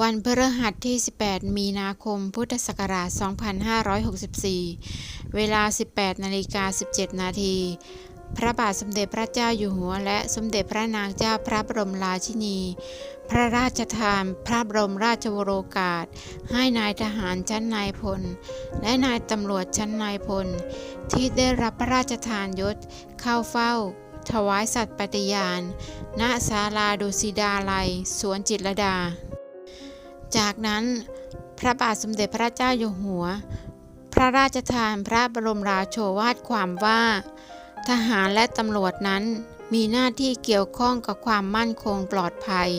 วันพฤหัสที่ 18 มีนาคม พุทธศักราช 2564 เวลา 18 นาฬิกา 17 นาที พระบาทสมเด็จพระเจ้าอยู่หัว และสมเด็จพระนางเจ้าพระบรมราชินี พระราชทานพระบรมราชวโรกาส ให้นายทหารชั้นนายพล และนายตำรวจชั้นนายพล ที่ได้รับพระราชทานยศเข้าเฝ้าถวายสัตย์ปฏิญาณ ณ ศาลาดุสิดาลัย สวนจิตรดา จากนั้นพระบาทสมเด็จพระเจ้าอยู่หัว พระราชทานพระบรมราโชวาทความว่า ทหารและตำรวจนั้นมีหน้าที่เกี่ยวข้องกับความมั่นคงปลอดภัย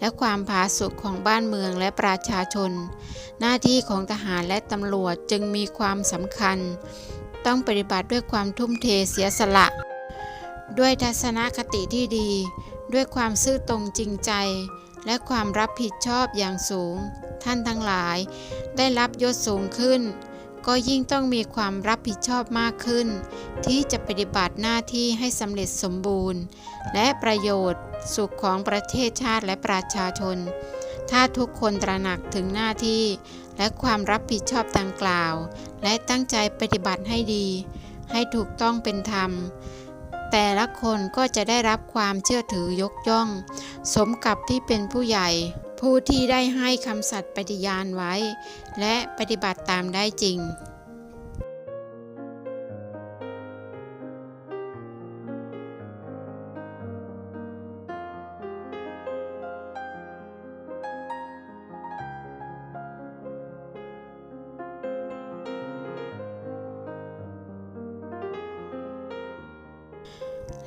และความผาสุกของบ้านเมืองและประชาชน หน้าที่ของทหารและตำรวจจึงมีความสำคัญ ต้องปฏิบัติด้วยความทุ่มเทเสียสละ ด้วยทัศนคติที่ดี ด้วยความซื่อตรงจริงใจ และความรับผิดชอบอย่างสูง ท่านทั้งหลาย ได้รับยศสูงขึ้น ก็ยิ่งต้องมีความรับผิดชอบมากขึ้น ที่จะปฏิบัติหน้าที่ให้สำเร็จสมบูรณ์ และประโยชน์สุขของประเทศชาติและประชาชน ถ้าทุกคนตระหนักถึงหน้าที่ และความรับผิดชอบดังกล่าว และตั้งใจปฏิบัติให้ดี ให้ถูกต้องเป็นธรรมแต่ละคนก็จะได้รับความเชื่อถือยกย่อง สมกับที่เป็นผู้ใหญ่ ผู้ที่ได้ให้คำสัตย์ปฏิญาณไว้ และปฏิบัติตามได้จริง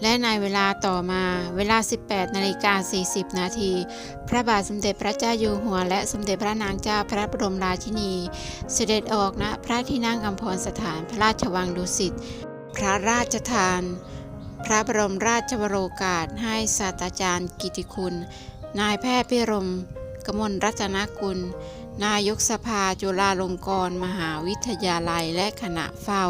และในเวลาต่อมาเวลา 18นาฬิกา40 นาที พระบาทสมเด็จพระเจ้าอยู่หัว และสมเด็จพระนางเจ้าพระบรมราชินี เสด็จออกณพระที่นั่งอัมพรสถานพระราชวังดุสิต พระราชทาน พระบรมราชวโรกาสให้ศาสตราจารย์กิติคุณ นายแพทย์พิรม กมลรัตนกุล นายกสภาจุฬาลงกรณ์มหาวิทยาลัยและคณะเฝ้า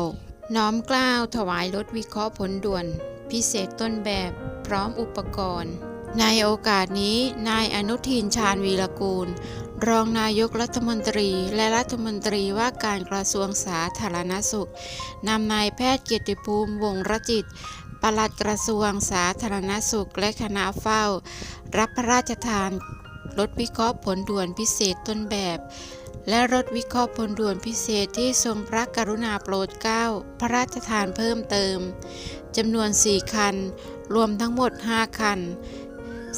น้อมกล้าวถวายรถวิเคราะห์ผลด่วน พิเศษต้นแบบพร้อมอุปกรณ์ ในโอกาสนี้ นายอนุทินชาญวีรกูล รองนายกรัฐมนตรีและรัฐมนตรีว่าการกระทรวงสาธารณสุขนำนายแพทย์เกียรติภูมิวงศรจิตปลัดกระทรวงสาธารณสุขและคณะเฝ้า รับพระราชทานรถวิเคราะห์ผลด่วนพิเศษต้นแบบ และรถวิเคราะห์ผลด่วนพิเศษที่ทรงพระกรุณาโปรดเกล้าพระราชทานเพิ่มเติมจำนวน 4 คัน รวมทั้งหมด 5 คัน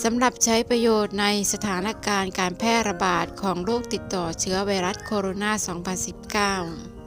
สำหรับใช้ประโยชน์ในสถานการณ์การแพร่ระบาดของโรคติดต่อเชื้อไวรัสโคโรนา 2019